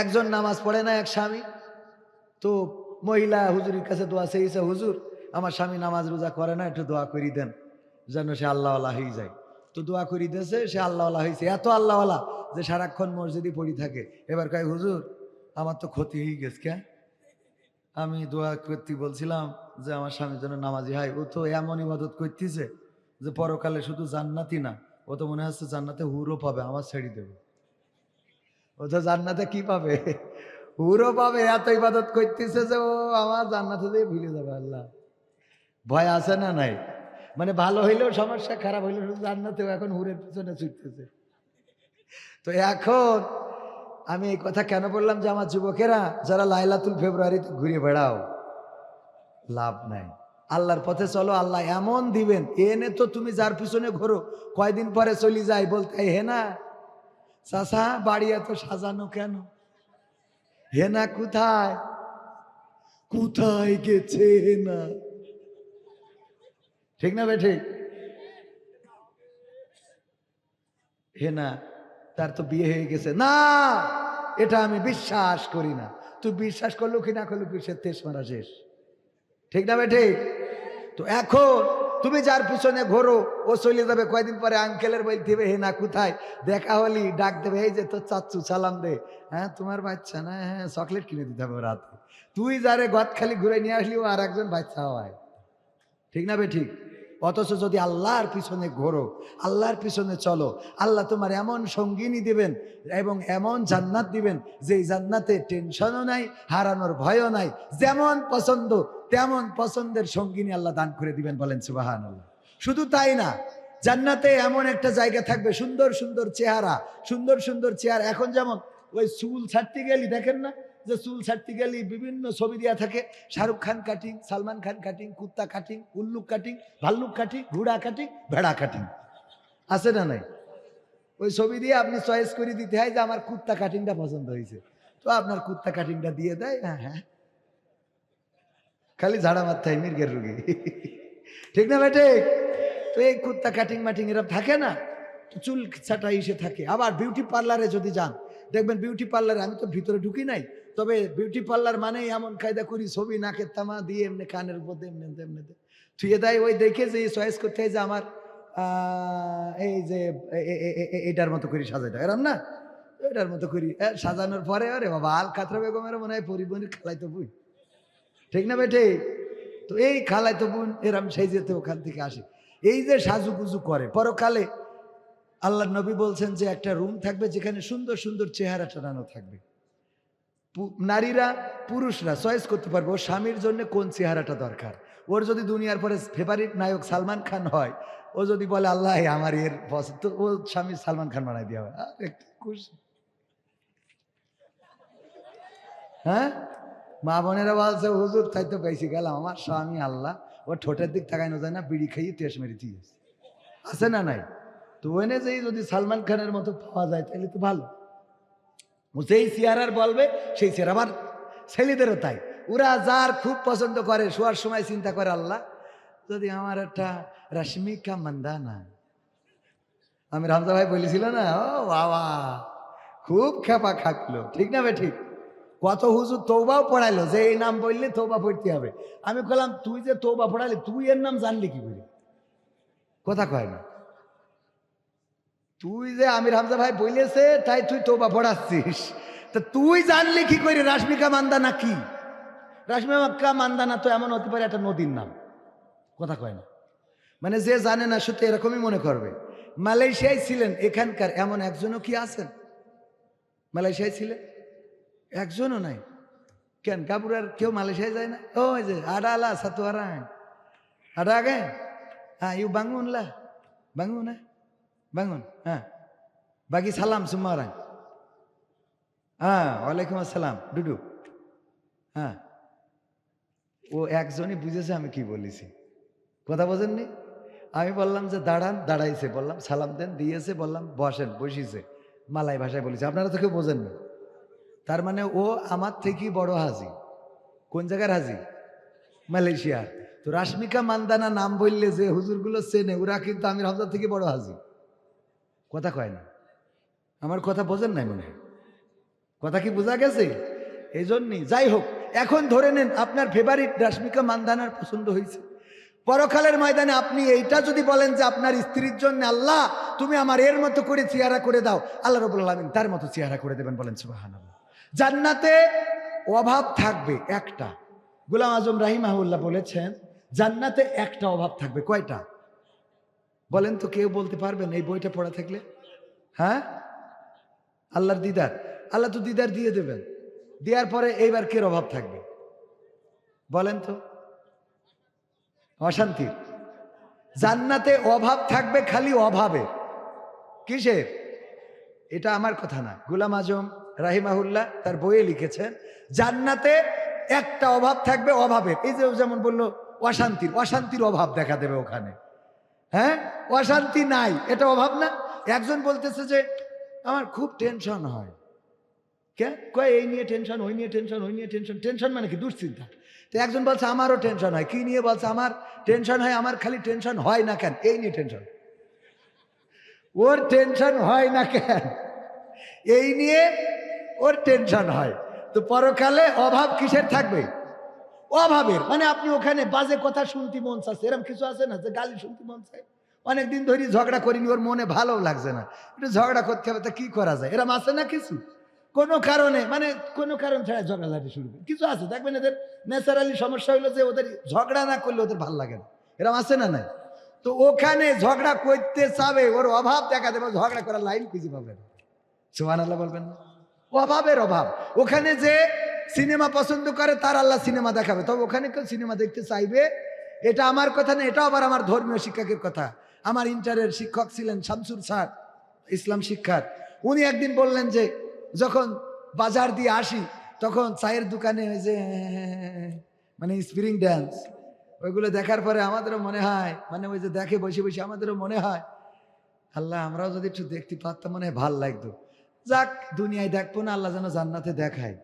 একজন নামাজ পড়ে না এক স্বামী? তো মহিলা হুজুরের কাছে দোয়া চেয়েছে হুজুর, আমার স্বামী নামাজ রোজা করে না, একটু দোয়া করি দেন, যেন সে আল্লাহওয়ালা হয়ে যায়। তো দোয়া করি দিয়েছে সে আল্লাহওয়ালা হয়েছে। এত আল্লাহওয়ালা যে সারাক্ষণ মসজিদে পড়ি থাকে। এবার কয়, হুজুর, আমার তো ক্ষতি হয়ে গেছে কে? আমি দোয়া করতে বলছিলাম যে, আমার স্বামীর জন্য নামাজি হয়। ও তো এমন ইবাদত করতেছে যে, পরকালে শুধু জান্নাতি না, ও তো মনে হচ্ছে জান্নাতে হুরও পাবে, আমার ছেড়ে দেবে। ও তো জান্নাতে কি পাবে? হুরও পাবে, এত ইবাদত করতেছে যে ও আমার জান্নাতে দিয়ে ভুলে যাবে, আল্লাহ। ভয় আছে না নাই? মানে ভালো হইলেও সমস্যা, খারাপ হইলেও শুধু জান্নাতেও এখন হুরের পিছনে ছুটতেছে। তো এখন আমি এই কথা কেন বললাম যে আমার যুবকেরা, যারা লাইলাতুল ফেব্রুয়ারিতে ঘুরে বেড়াও, লাভ নাই। আল্লাহর পথে চলো, আল্লাহ এমন দিবেন, এনে তো তুমি যার পিছনে ঘোরো, কয়দিন পরে চলে যাই বলতে হে না চাষা বাড়ি এত সাজানো কেন? হেনা কোথায়? কোথায় গেছে হেনা? ঠিক না বেঠিক হেনা, তার তো বিয়ে হয়ে গেছে। না, এটা আমি বিশ্বাস করি না। তুই বিশ্বাস করল কি না করল কি সে তেস মারা শেষ। ঠিক না বেঠিক তো এখন তুমি যার পিছনে ঘোরো, ও চলে যাবে। কয়দিন পরে আঙ্কেলের বলতে হবে হে না, কোথায়? দেখা হলি, ডাক দেবে, এই যে তোর চাচ্ছু সালাম দে। হ্যাঁ তোমার বাচ্চা না? হ্যাঁ চকলেট কিনে দিতে হবে রাতে। তুই যারে গদ খালি ঘুরে নিয়ে আসলি, ও আর একজন বাচ্চা হয়। ঠিক না বে, ঠিক? অথচ যদি আল্লাহর পিছনে ঘোরো, আল্লাহর পিছনে চলো, আল্লাহ তোমার এমন সঙ্গিনী দিবেন এবং এমন জান্নাত দিবেন যে জান্নাতে টেনশনও নাই, হারানোর ভয়ও নাই, যেমন পছন্দ, তেমন পছন্দের সঙ্গিনী আল্লাহ দান করে দিবেন বলেন সুবাহান আল্লাহ শুধু তাই না, জান্নাতে এমন একটা জায়গা থাকবে, সুন্দর সুন্দর চেহারা, সুন্দর সুন্দর চেহারা। এখন যেমন ওই চুল ছাড়তে গেলি, দেখেন না? যে চুল ছাড়তে গেলি বিভিন্ন ছবি দেওয়া থাকে। শাহরুখ খান কাটিং সালমান খান কাটিং কুত্তা কাটিং উল্লুক কাটিং ভাল্লুক কাটিং ঘোড়া কাটিং ভেড়া কাটিং আছে না নাই? ওই ছবি দিয়ে আপনি চয়েস করে দিতে হয় যে আমার কুত্তা কাটিংটা পছন্দ হয়েছে। তো আপনার কুত্তা কাটিংটা দিয়ে দেয় হ্যাঁ হ্যাঁ। খালি ঝাড়া হয়, মির্গের রুগী। ঠিক না বেটে তো এই কুত্তা কাটিং মাটিং এরকম থাকে না চুল ছাটা এসে থাকে। আবার বিউটি পার্লারে যদি যান, দেখবেন বিউটি পার্লারে আমি তো ভিতরে ঢুকি নাই তবে বিউটি পার্লার মানেই এমন কায়দা করি, ছবি নাকের তামা দিয়ে এমনি কানের উপর এমনি এমনি থুয়ে দেয় ওই দেখে যে চয়েস করতে হয় যে আমার এই যে এটার মতো করি সাজাইতে। এরম না? এটার মতো করি। সাজানোর পরে আরে বাবা, আল খাতরা বেগমের মনে হয় পরিবহনের খেলাই তো বুঝ ঠিক না বেটে তো এই খালাই তো বোন, এরম সেই যেতে ওখান থেকে আসে। এই যে সাজুগুজু করে, পরকালে আল্লাহ নবী বলছেন যে একটা রুম থাকবে যেখানে সুন্দর সুন্দর চেহারা টানানো থাকবে। নারীরা পুরুষরা চয়েস করতে পারবে। ওর স্বামীর জন্য কোন চেহারাটা দরকার? ওর যদি দুনিয়ার পরে ফেভারিট নায়ক সালমান খান হয়, ও যদি বলে, আল্লাহ আমার এর তো ও স্বামী সালমান খান বানাই দেওয়া আর একটু খুশি। হ্যাঁ? মা বোনেরা বলছে, হুজুর, তাই তো পেয়েছি গেলাম। আমার স্বামী আল্লাহ, ও ঠোঁটের দিক তাকানো যায় না, বিড়ি খাইয়ে তেস মেরে দিয়েছে আছে না নাই? তো ওনে যেই যদি সালমান খানের মতো পাওয়া যায়, তাহলে তো ভালো। ও যেই চেয়ারার বলবে, সেই চেয়ার আবার ছেলেদেরও তাই। ওরা যার খুব পছন্দ করে, শোয়ার সময় চিন্তা করে, আল্লাহ, যদি আমার একটা রশ্মিকা মান্দানা। আমি রামজা ভাই বলেছিল না, ও বাবা, খুব খেপা খাকলো ঠিক না বে ঠিক? কত হুজুর তৌবাও পড়াইলো, যে এই নাম বললে তৌবা পড়তে হবে। আমি বললাম তুই যে তৌবা পড়ালি, তুই এর নাম জানলি কি করে? কথা কয় না। তুই যে আমির হামজা ভাই বলেছে, তাই তুই তোবা পড়াচ্ছিস। তা তুই জানলি কি করে রাশমিকা মান্দানা কি? রাশমিকা মান্দানা তো এমন হতে পারে একটা নদীর নাম। কথা কয় না। মানে যে জানে না সত্যি এরকমই মনে করবে। মালয়েশিয়ায় ছিলেন, এখানকার এমন একজনও কি আছেন? মালয়েশিয়ায় ছিলেন? একজনও নাই। কেন? কাপুরার কেউ মালয়েশিয়ায় যায় না? ও যে, আডালা সাতুয়ারা আডা আগে হ্যাঁ ইউ বাঙ্গুন লা হ্যাঁ bagi salam semua orang. Ha, waalaikumsalam. Duduk. হ্যাঁ ও একজনই বুঝেছে আমি কি বলেছি। কথা বোঝেননি? আমি বললাম যে দাঁড়ান, দাঁড়াইছে। বললাম, সালাম দেন। দিয়েছে, বললাম, বসেন। বসিছে। মালাই ভাষায় বলেছে। আপনারা তো কেউ বোঝেননি। তার মানে ও আমার থেকেই বড় হাজি। কোন জায়গার হাজি? মালয়েশিয়ার। তো রাশমিকা মান্দানা নাম বললে যে হুজুরগুলো চেনে, ওরা কিন্তু আমির হামজা থেকে বড় হাজি। কথা কয় না। আমার কথা বোঝেন নাই মনে কথা কি বোঝা গেছে? এই জন্যই যাই হোক, এখন ধরে নেন আপনার ফেভারিট রাশ্মিকা মান্দানার পছন্দ হয়েছে। পরকালের ময়দানে আপনি এইটা যদি বলেন যে আপনার স্ত্রীর জন্য, আল্লাহ, তুমি আমার এর মতো করে চেহারা করে দাও। আল্লাহ রবুল আলমিন তার মতো চেহারা করে দেবেন বলেন সুবাহান জান্নাতে অভাব থাকবে একটা। গুলাম আজম রাহিমাহুল্লাহ বলেছেন, জান্নাতে একটা অভাব থাকবে। কয়টা? বলেন তো কেউ বলতে পারবেন এই বইটা পড়া থাকলে? হ্যাঁ? আল্লাহর দিদার। আল্লাহ তো দিদার দিয়ে দেবেন। দেওয়ার পরে এইবার কের অভাব থাকবে? বলেন তো। অশান্তির জান্নাতে অভাব থাকবে খালি অভাবে। কিসের? এটা আমার কথা না। গুলাম আজম রাহিমাহুল্লাহ তার বইয়ে লিখেছেন, জান্নাতে একটা অভাব থাকবে অভাবের এই যে যেমন বলল, অশান্তির অশান্তির অভাব দেখা দেবে ওখানে। হ্যাঁ? অশান্তি নাই। এটা অভাব না? একজন বলতেছে যে, আমার খুব টেনশন হয়। কে? কয়, এই নিয়ে টেনশন ওই নিয়ে টেনশন ওই নিয়ে টেনশন টেনশন মানে কি? দুশ্চিন্তা। তো একজন বলছে, আমারও টেনশন হয়। কি নিয়ে বলছে? আমার টেনশন হয়, আমার খালি টেনশন হয় না কেন? এই নিয়ে টেনশন ওর টেনশন হয় না কেন? এই নিয়ে ওর টেনশন হয়। তো পরকালে অভাব কিসের থাকবে? অভাবের। মানে আপনি ওখানে বাজে কথা শুনতে মন চাচ্ছে। এরকম কিছু আছে না যে গালি শুনতে মন চায়? অনেকদিন ধরে ঝগড়া করিনি, ওর মনে ভালো লাগছে না। একটু ঝগড়া করতে হবে, তা কি করা যায়? এরম আছে না কিছু? কোনো কারণে মানে কোনো কারণ ছাড়া ঝগড়া লাগতে শুরু কিছু আছে, দেখবেন এদের ন্যাচারালি সমস্যা হলো যে ওদের ঝগড়া না করলে ওদের ভালো লাগে না। এরম আছে না নাই? তো ওখানে ঝগড়া করতে চাবে, ওর অভাব দেখা দেবে ঝগড়া করার লাইন খুঁজে পাবে না। সুহান আল্লাহ বলবেন অভাবের অভাব। ওখানে যে সিনেমা পছন্দ করে, তার আল্লাহ সিনেমা দেখাবে। তবে ওখানে কেউ সিনেমা দেখতে চাইবে? এটা আমার কথা না এটা আবার আমার ধর্মীয় শিক্ষকের কথা। আমার ইন্টারের শিক্ষক ছিলেন শামসুর স্যার, ইসলাম শিক্ষার। উনি একদিন বললেন যে, যখন বাজার দিয়ে আসি, তখন চায়ের দোকানে ওই যে মানে স্প্রিং ড্যান্স ওইগুলো দেখার পরে আমাদেরও মনে হয় মানে ওই যে দেখে বসে বসে আমাদেরও মনে হয়, আল্লাহ আমরাও যদি একটু দেখতে পারতাম, মনে হয় ভালো লাগতো। যাক, দুনিয়ায় দেখব না, আল্লাহ যেন জান্নাতে দেখায়।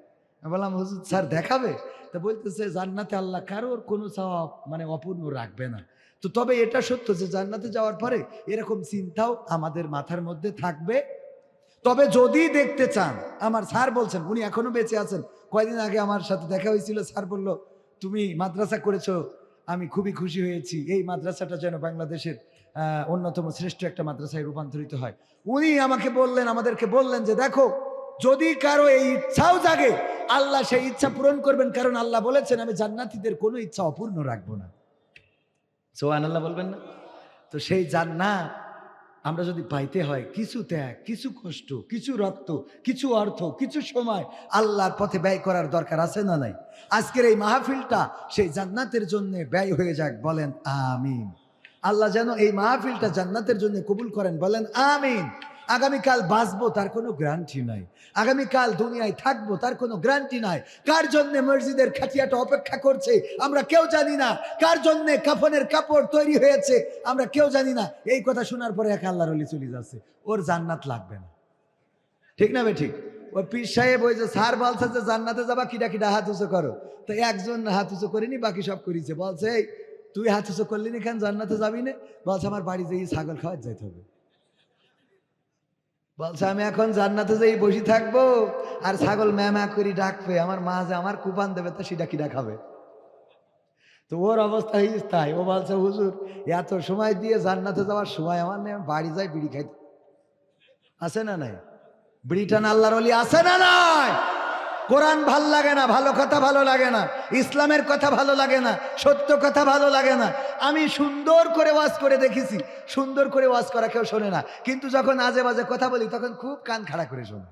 বললাম, হুজুর, স্যার দেখাবে? তা বলতেছে, জান্নাতে আল্লাহ কারোর কোনো চাওয়া মানে অপূর্ণ রাখবে না। তো তবে এটা সত্য যে জান্নাতে যাওয়ার পরে এরকম চিন্তাও আমাদের মাথার মধ্যে থাকবে। তবে যদি দেখতে চান, আমার স্যার বলছেন, উনি এখনও বেঁচে আছেন। কয়দিন আগে আমার সাথে দেখা হয়েছিল, স্যার বলল, তুমি মাদ্রাসা করেছ, আমি খুবই খুশি হয়েছি। এই মাদ্রাসাটা যেন বাংলাদেশের অন্যতম শ্রেষ্ঠ একটা মাদ্রাসায় রূপান্তরিত হয়। উনি আমাকে বললেন, আমাদেরকে বললেন যে, দেখো যদি কারও এই ইচ্ছাও জাগে আল্লাহ সেই ইচ্ছা পূরণ করবেন। কারণ আল্লাহ বলেছেন আমি জান্নাতীদের কোনো ইচ্ছা অপূর্ণ রাখব না। সোহান আল্লাহ বলবেন না? তো সেই জান্নাত আমরা যদি পাইতে হয় কিছু ত্যাগ কিছু কষ্ট কিছু রক্ত কিছু অর্থ কিছু সময় আল্লাহর পথে ব্যয় করার দরকার আছে না নাই? আজকের এই মাহফিলটা সেই জান্নাতের জন্য ব্যয় হয়ে যাক বলেন আমিন। আল্লাহ যেন এই মাহফিলটা জান্নাতের জন্য কবুল করেন বলেন আমিন। আগামীকাল বাঁচবো তার কোনো গ্যারান্টি নাই। আগামীকাল দুনিয়ায় থাকব তার কোনো গ্যারান্টি নাই। কার জন্য মসজিদের খাটিয়াটা অপেক্ষা করছে, আমরা কেউ জানি না। কার জন্য কাফনের কাপড় তৈরি হয়েছে, আমরা কেউ জানি না। এই কথা শোনার পরে এক আল্লাহর অলি চলে যাচ্ছে। ওর জান্নাত লাগবে না। ঠিক না ঠিক? ও পীর সাহেব, ওই যে স্যার বলছে যে জান্নাতে যাবা, কিডা কিডা হাত উঁচু করো। তো একজন হাত উঁচু করিনি, বাকি সব করেছে। বলছে তুই হাত উঁচু করলি না কেন? জান্নাতে যাবি না? বলছে, আমার বাড়ি যেয়ে ছাগল খাওয়ার যাইতে হবে। বলছে, আমি এখন জান্নাতে যেই বসে থাকব, আর ছাগল ম্যামা করি ডাকবে, আমার মা যে আমার কুপান দেবে, তা সেটা কিনা খাবে? তো ওর অবস্থা হয়েছে তাই। ও বলছে, হুজুর, এত সময় দিয়ে জান্নাতে যাওয়ার সময় আমার নেই বাড়ি যায় বিড়ি খাইতে আছে না নাই? ব্রিটান আল্লাহর অলি আছে না নাই? কোরআন ভালো লাগে না, ভালো কথা ভালো লাগে না, ইসলামের কথা ভালো লাগে না, সত্য কথা ভালো লাগে না। আমি সুন্দর করে ওয়াজ করে দেখেছি, সুন্দর করে ওয়াজ করা কেউ শোনে না। কিন্তু যখন আজে বাজে কথা বলি, তখন খুব কান খাড়া করে শোনে।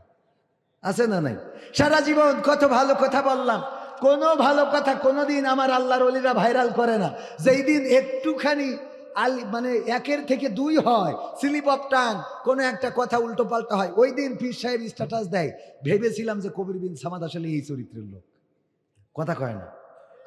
আছে না নাই? সারা জীবন কত ভালো কথা বললাম, কোনো ভালো কথা কোনোদিন আমার আল্লাহর অলিরা ভাইরাল করে না। যেই দিন একটুখানি আল মানে একের থেকে দুই হয়। স্লিপ অফ টাং কোনো একটা কথা উল্টো পাল্টা হয়। ওই দিন পীর সাহেব স্ট্যাটাস দেয়। ভেবেছিলাম যে কবির বিন সামাদ আসলে এই চরিত্রের লোক। কথা কয় না।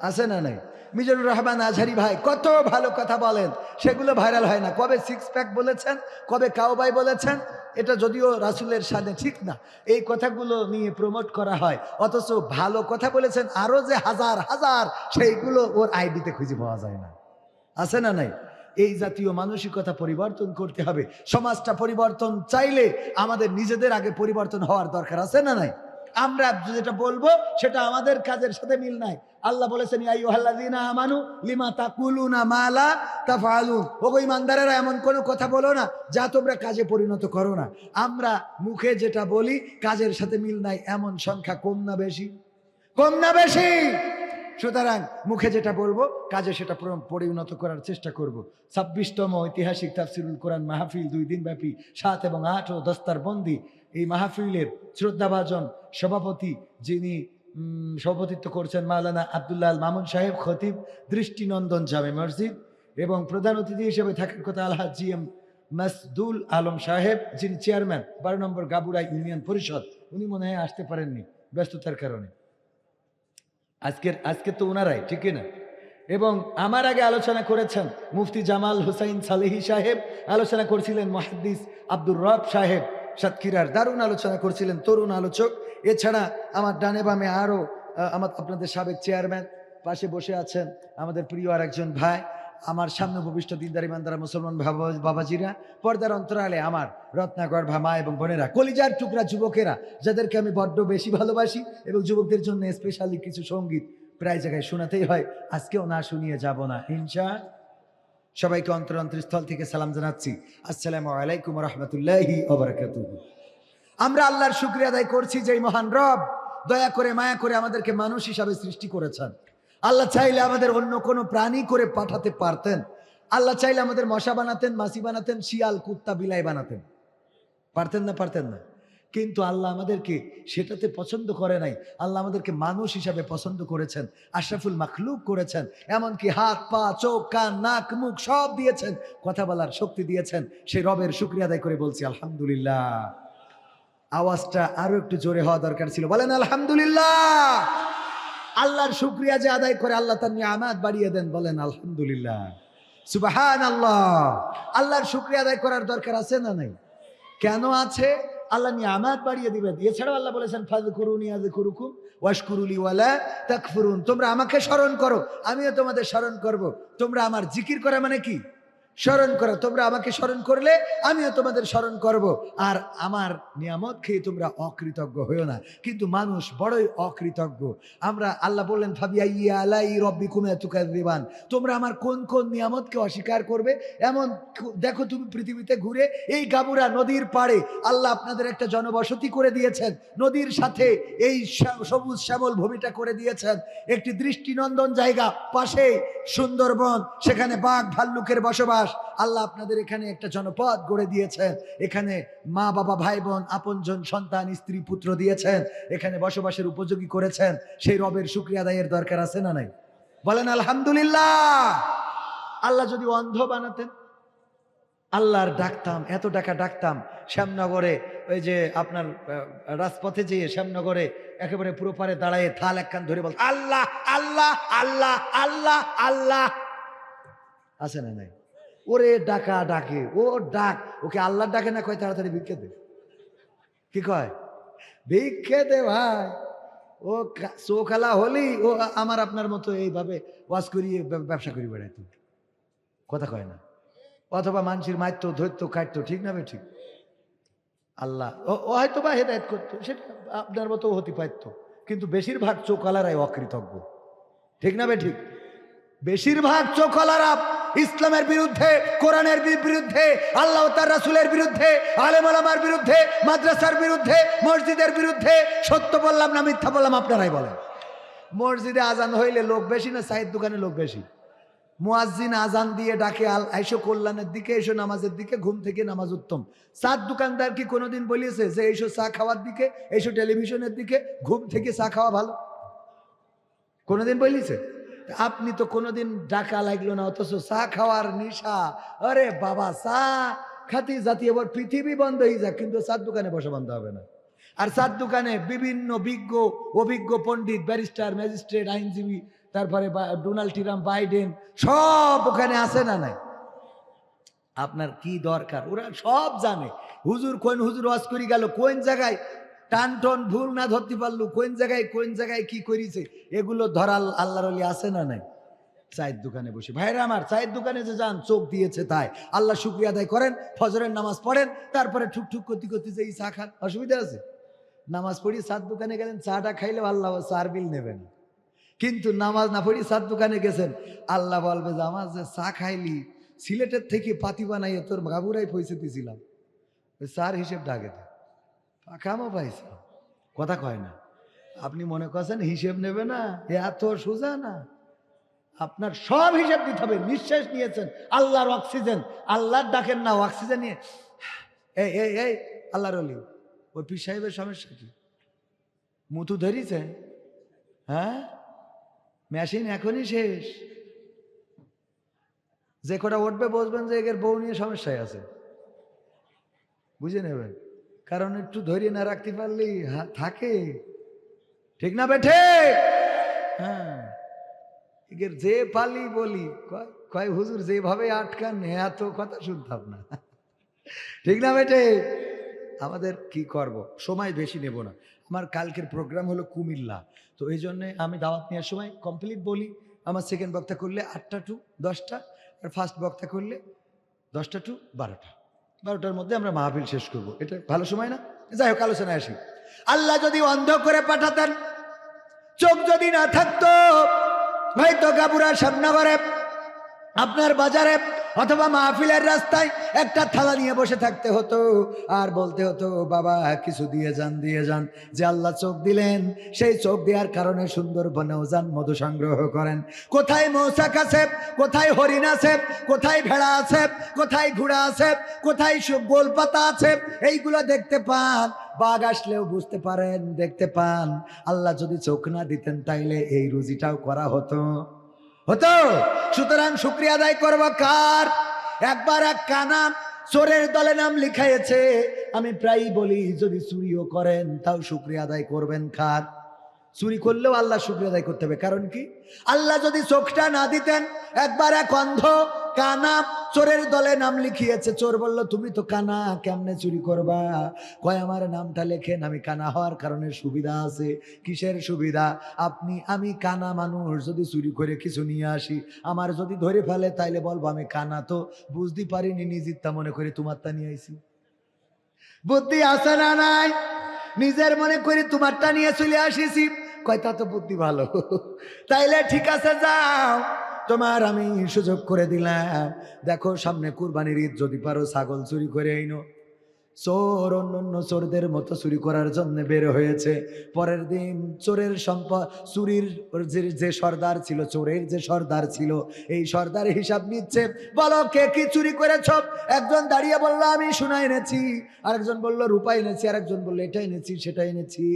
আছে না নাই? মিজানুর রহমান আজহারি ভাই, কত ভালো কথা বলেন। সেগুলো ভাইরাল হয় না। কবে সিক্স প্যাক বলেছেন, কবে কাউবাই বলেছেন, এটা যদিও রাসুলের সাথে ঠিক না। এই কথাগুলো নিয়ে প্রমোট করা হয়। অথচ ভালো কথা বলেছেন আরও যে হাজার হাজার, সেইগুলো ওর আইডিতে খুঁজে পাওয়া যায় না। আছে না নাই? এই জাতীয় মানসিকতা পরিবর্তন করতে হবে। সমাজটা পরিবর্তন চাইলে আমাদের নিজেদের আগে পরিবর্তন হওয়ার দরকার আছে না নাই? আমরা যেটা বলব, সেটা আমাদের কাজের সাথে মিল নাই। আল্লাহ বলেছেন আমানু, লিমা তাকুলুনা মা লা তাফআলুন? ওগো ইমানদারেরা এমন কোনো কথা বলো না, যা তোমরা কাজে পরিণত করো না। আমরা মুখে যেটা বলি, কাজের সাথে মিল নাই, এমন সংখ্যা কম না বেশি? কম না বেশি? সুতরাং মুখে যেটা বলব, কাজে সেটা পরিণত করার চেষ্টা করব। ছাব্বিশতম ঐতিহাসিক তাফসিরুল কোরআন মাহফিল দুই দিন ব্যাপী সাত এবং আট ও দস্তার বন্দি। এই মাহফিলের শ্রদ্ধাভাজন সভাপতি যিনি সভাপতিত্ব করছেন মাওলানা আবদুল্লাহ মামুন সাহেব, খতিব দৃষ্টিনন্দন জামে মসজিদ এবং প্রধান অতিথি হিসেবে থাকার কথা আলহাজ জি এম মাসদুল আলম সাহেব, যিনি চেয়ারম্যান বারো নম্বর গাবুড়া ইউনিয়ন পরিষদ। উনি মনে হয় আসতে পারেননি ব্যস্ততার কারণে। আজকের, আজকে তো ওনারাই ঠিক না এবং আমার আগে আলোচনা করেছেন মুফতি জামাল হুসাইন সালেহি সাহেব, আলোচনা করছিলেন মহাদ্দিস আব্দুর রব সাহেব সাতক্ষীরার, দারুণ আলোচনা করছিলেন তরুণ আলোচক। এছাড়া আমার ডানে বামে আরও আমার আপনাদের সাবেক চেয়ারম্যান পাশে বসে আছেন আমাদের প্রিয় আর একজন ভাই আমার সামনে ভবিষ্ঠ দিনদার ইমানদারা মুসলমান বাবাজিরা, পর্দার অন্তরালে আমার রত্নাকর ভামা এবং বোনেরা, কলিজার টুকরা যুবকেরা, যাদেরকে আমি বড্ড বেশি ভালোবাসি এবং যুবকদের জন্য স্পেশালি কিছু সংগীত প্রায় জায়গায় শোনাতেই হয়। আজকেও না শুনিয়ে যাব না, ইনশা। সবাইকে অন্তর অন্তরস্থল থেকে সালাম জানাচ্ছি। আসসালামু আলাইকুম রহমতুল্লাহি আমরা আল্লাহর শুক্রিয়া আদায় করছি যে মহান রব দয়া করে, মায়া করে আমাদেরকে মানুষ হিসাবে সৃষ্টি করেছেন। আল্লাহ চাইলে আমাদের অন্য কোনো প্রাণী করে পাঠাতে পারতেন। আল্লাহ চাইলে আমাদের মশা বানাতেন মাসি বানাতেন, শিয়াল, কুত্তা, বিলাই বানাতেন। পারতেন না পারতেন না। কিন্তু আল্লাহ আমাদেরকে সেটাতে পছন্দ করে নাই। আল্লাহ আমাদেরকে মানুষ হিসাবে পছন্দ করেছেন, আশরাফুল মাখলুক করেছেন, এমনকি হাত, পা, চোখ, কান, নাক, মুখ সব দিয়েছেন, কথা বলার শক্তি দিয়েছেন। সেই রবের শুক্রিয়া আদায় করে বলছি, আলহামদুলিল্লাহ। আওয়াজটা আরও একটু জোরে হওয়া দরকার ছিল। বলেন, আলহামদুলিল্লাহ। আল্লাহর শুক্রিয়া যে আদায় করে আল্লাহ তার নিয়ামাত বাড়িয়ে দেন, বলেন, আলহামদুলিল্লাহ। সুবাহান আল্লাহ আল্লাহর শুক্রিয়া আদায় করার দরকার আছে না নাই? কেন আছে? আল্লাহ নিয়ে নিয়ামাত বাড়িয়ে দিবেন। এছাড়াও আল্লাহ বলেছেন ফাজ করুন ইয়াজ করুকুম ওয়াশকুরুলি ওয়ালা তাকফুরুন। তোমরা আমাকে স্মরণ করো, আমিও তোমাদের স্মরণ করব। তোমরা আমার জিকির করা মানে কি? স্মরণ করো, তোমরা আমাকে স্মরণ করলে আমিও তোমাদের স্মরণ করব। আর আমার নিয়ামত খেয়ে তোমরা অকৃতজ্ঞ হইও না। কিন্তু মানুষ বড়ই অকৃতজ্ঞ। আমরা আল্লাহ বললেন ভাবিয়া ইয়া আলাই রব্বি কুমে তুকাদিবান তোমরা আমার কোন কোন নিয়ামতকে অস্বীকার করবে? এমন দেখো তুমি পৃথিবীতে ঘুরে এই গাবুরা নদীর পাড়ে আল্লাহ আপনাদের একটা জনবসতি করে দিয়েছেন। নদীর সাথে এই সবুজ শ্যামল ভূমিটা করে দিয়েছেন। একটি দৃষ্টিনন্দন জায়গা, পাশে সুন্দরবন, সেখানে বাঘ ভাল্লুকের বসবাস। আল্লাহ আপনাদের এখানে একটা জনপদ গড়ে দিয়েছেন। এখানে মা, বাবা, ভাই, বোন, আপনজন, সন্তান, স্ত্রী, পুত্র দিয়েছেন। এখানে বসবাসের উপযোগী করেছেন। সেই রবের শুক্রিয়া আদায়ের দরকার আছে না নাই? বলেন, আলহামদুলিল্লাহ। আল্লাহ যদি অন্ধ বানাতেন, আল্লাহর ডাকতাম, এত টাকা ডাকতাম, শ্যামনগরে ওই যে আপনার রাজপথে যেয়ে শ্যামনগরে একেবারে পুরো পারে দাঁড়ায় থাল একখান ধরে বল আল্লাহ আল্লাহ আল্লাহ আল্লাহ আল্লাহ। আছে না নাই? ওরে ডাকা ডাকে, ও ডাক। ওকে আল্লাহ ডাকে না কয় তাড়াতাড়ি ভিক্ষে দে? কি কয়? ভিক্ষে দে ভাই। ও চোখালা হলি, ও আমার আপনার মতো এইভাবে ওয়াজ করিয়ে ব্যবসা করি বেড়াইতো কথা কয় না। অথবা মানুষের মারতো ধরতো কাটতো ঠিক না ঠিক? আল্লাহ, ও হয়তো বা হেদায়ত করতো সেটা আপনার মতো হতে পারতো। কিন্তু বেশিরভাগ চোখালারাই অকৃতজ্ঞ। ঠিক না ঠিক? বেশিরভাগ চোখলারা ইসলামের বিরুদ্ধে, কোরআনের বিরুদ্ধে, আল্লাহ তার রাসুলের বিরুদ্ধে, আলেম আলামার বিরুদ্ধে, মাদ্রাসার বিরুদ্ধে, মসজিদের বিরুদ্ধে, সত্য বললাম না মিথ্যা বললাম আপনারাই বলেন। মসজিদে আজান হইলে লোক বেশি না সাইদ দোকানে লোক বেশি? মুয়াজ্জিন আজান দিয়ে ডাকে, আল আইসো কল্যাণের দিকে, এসো নামাজের দিকে, ঘুম থেকে নামাজ উত্তম। চার দোকানদার কি কোনোদিন বলিয়েছে যে এইসো চা খাওয়ার দিকে এইসো টেলিভিশনের দিকে, ঘুম থেকে চা খাওয়া ভালো? কোনোদিন বলিছে আপনি তো কোনোদিন ডাকা লাগল না, অথচ চা খাওয়ার নিশা। আরে বাবা, চা খাতি জাতি এবার পৃথিবী বন্ধ হয়ে যাক, কিন্তু চার দোকানে বসে বন্ধ হবে না। আর চার দোকানে বিভিন্ন বিজ্ঞ, অভিজ্ঞ পণ্ডিত, ব্যারিস্টার, ম্যাজিস্ট্রেট, আইনজীবী, তারপরে ডোনাল্ড ট্রাম্প, বাইডেন, সব ওখানে আছে না নাই? আপনার কি দরকার? ওরা সব জানে। হুজুর কোন হুজুর ওয়াজ করি গেল, কোন জায়গায় টান টন ভুল না ধরতে পারল, কোন জায়গায় কোন জায়গায় কি করিছে, এগুলো ধরাল আল্লাহর আছে না নাই? চায়ের দোকানে বসে। ভাইরা আমার, চায়ের দোকানে যে যান, চোখ দিয়েছে তাই। আল্লাহ শুক্রিয়া আদায় করেন, ফজরের নামাজ পড়েন, তারপরে ঠুকঠুক ঠুক করতে করতে যে চা খান। অসুবিধা আছে? নামাজ পড়ি চার দোকানে গেলেন, চাটা খাইলে আল্লাহ চার বিল নেবেন। কিন্তু নামাজ না পড়ি চার দোকানে গেছেন, আল্লাহ বলবে যে, আমার যে চা খাইলি, সিলেটের থেকে পাতি বানাইয়ে তোর বাবুরাই পয়সা দিয়েছিলাম। চার হিসেব ডাকে পাখামো পাইছে। কথা কয় না। আপনি মনে করছেন হিসেব নেবে না? এ এত সোজা না? আপনার সব হিসেব দিতে হবে। নিঃশ্বাস নিয়েছেন। আল্লাহর অক্সিজেন। আল্লাহর ডাকেন না, অক্সিজেন নিয়ে। এই এই আল্লাহর অলি, ওই পীর সাহেবের সমস্যা কি? মুতু ধরিছে? হ্যাঁ? মেশিন এখনই শেষ। যে কটা উঠবে বসবেন যে এর বউ নিয়ে সমস্যায় আছে। বুঝে নেবেন? কারণ একটু ধরিয়ে না রাখতে পারলেই থাকে। ঠিক না বেঠে? হ্যাঁ। যে পালি বলি, কয় হুজুর যেভাবে আটকান, এত কথা শুনতাম না। ঠিক না বেটে আমাদের কি করব? সময় বেশি নেব না। আমার কালকের প্রোগ্রাম হলো কুমিল্লা। তো এই জন্যে আমি দাওয়াত নেওয়ার সময় কমপ্লিট বলি। আমার সেকেন্ড বক্তা করলে আটটা টু দশটা, আর ফার্স্ট বক্তা করলে দশটা টু বারোটা। বারোটার মধ্যে আমরা মাহফিল শেষ করব। এটা ভালো সময় না? যাই হোক, আলোচনায় আসি। আল্লাহ যদি অন্ধ করে পাঠাতেন, চোখ যদি না থাকতো, হয়তো গাবুরা সামনাগরে আপনার বাজারে অথবা মাহফিলের রাস্তায় একটা থালা নিয়ে বসে থাকতে হতো। আর বলতে হতো, বাবা, কিছু দিয়ে যান দিয়ে যান। যে আল্লাহ চোখ দিলেন, সেই চোখ দেওয়ার কারণে সুন্দরবনেও যান, মধু সংগ্রহ করেন। কোথায় মৌসাক আছে, কোথায় হরিণ আছে, কোথায় ভেড়া আছে, কোথায় ঘোড়া আছে, কোথায় সু- গোলপাতা আছে, এইগুলো দেখতে পান। বাঘ আসলেও বুঝতে পারেন, দেখতে পান। আল্লাহ যদি চোখ না দিতেন, তাইলে এই রুজিটাও করা হতো। হতো? সুতরাং শুক্রিয়া আদায় করব কার? একবার এক কানা চোরের দলে নাম লিখাইছে, আমি প্রায়ই বলি, যদি চুরিও করেন, তাও শুক্রিয়া আদায় করবেন কার? চুরি করলেও আল্লাহ শুক্রিয়া আদায় করতে হবে। কারণ কি? আল্লাহ যদি চোখটা না দিতেন, একবার এক অন্ধ কানা চোরের দলে নাম লিখিয়েছে। চোর বলল, তুমি তো কানা, কেমনে চুরি করবা? কয়, আমার নামটা লেখেন, আমি কানা হওয়ার কারণে সুবিধা আছে। কিসের সুবিধা? আপনি, আমি কানা মানুষ, যদি চুরি করে কিছু নিয়ে আসি, আমার যদি ধরে ফেলে, তাইলে বলব, আমি কানা তো বুঝতে পারিনি নিজেরটা মনে করে তোমারটা নিয়ে আইছি। বুদ্ধি আছে না নাই? নিজের মনে করে তোমারটা নিয়ে চলে আসিছি। কয়টা তো বুদ্ধি ভালো। তাইলে ঠিক আছে, যাও। তোমার আমি সুযোগ করে দিলাম। দেখো, সামনে কুরবানির ঈদ যদি পারো, ছাগল চুরি করে আইনো। চোর অন্য চোরদের মতো চুরি করার জন্য বের হয়েছে। পরের দিন চোরের সম্পদ চুরির যে সর্দার ছিল, চোরের যে সর্দার ছিল, এই সর্দার হিসাব নিচ্ছে, বলো কে কি চুরি করেছ? একজন দাঁড়িয়ে বলল, আমি সোনা এনেছি। আরেকজন বলল, রূপা এনেছি। আরেকজন বলল, এটা এনেছি, সেটা এনেছি।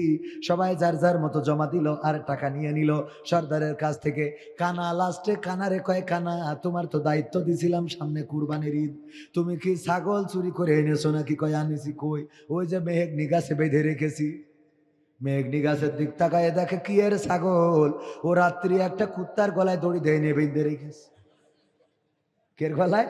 সবাই যার যার মতো জমা দিল আর টাকা নিয়ে নিল। সর্দারের কাছ থেকে, কানা লাস্টে কানারে কয় কানা, তোমার তো দায়িত্ব দিছিলাম সামনে কুরবানির ঈদ। তুমি কি ছাগল চুরি করে এনেছো নাকি কয় আনিছি কই ওই যে মেহেক নিগাছে বেঁধে রেখেছি মেঘনি গাছের দিক তাকায় দেখে কি এর ছাগল ও রাত্রি একটা কুত্তার গলায় দড়ি দেয় নিয়ে বেঁধে রেখেছে কের গলায়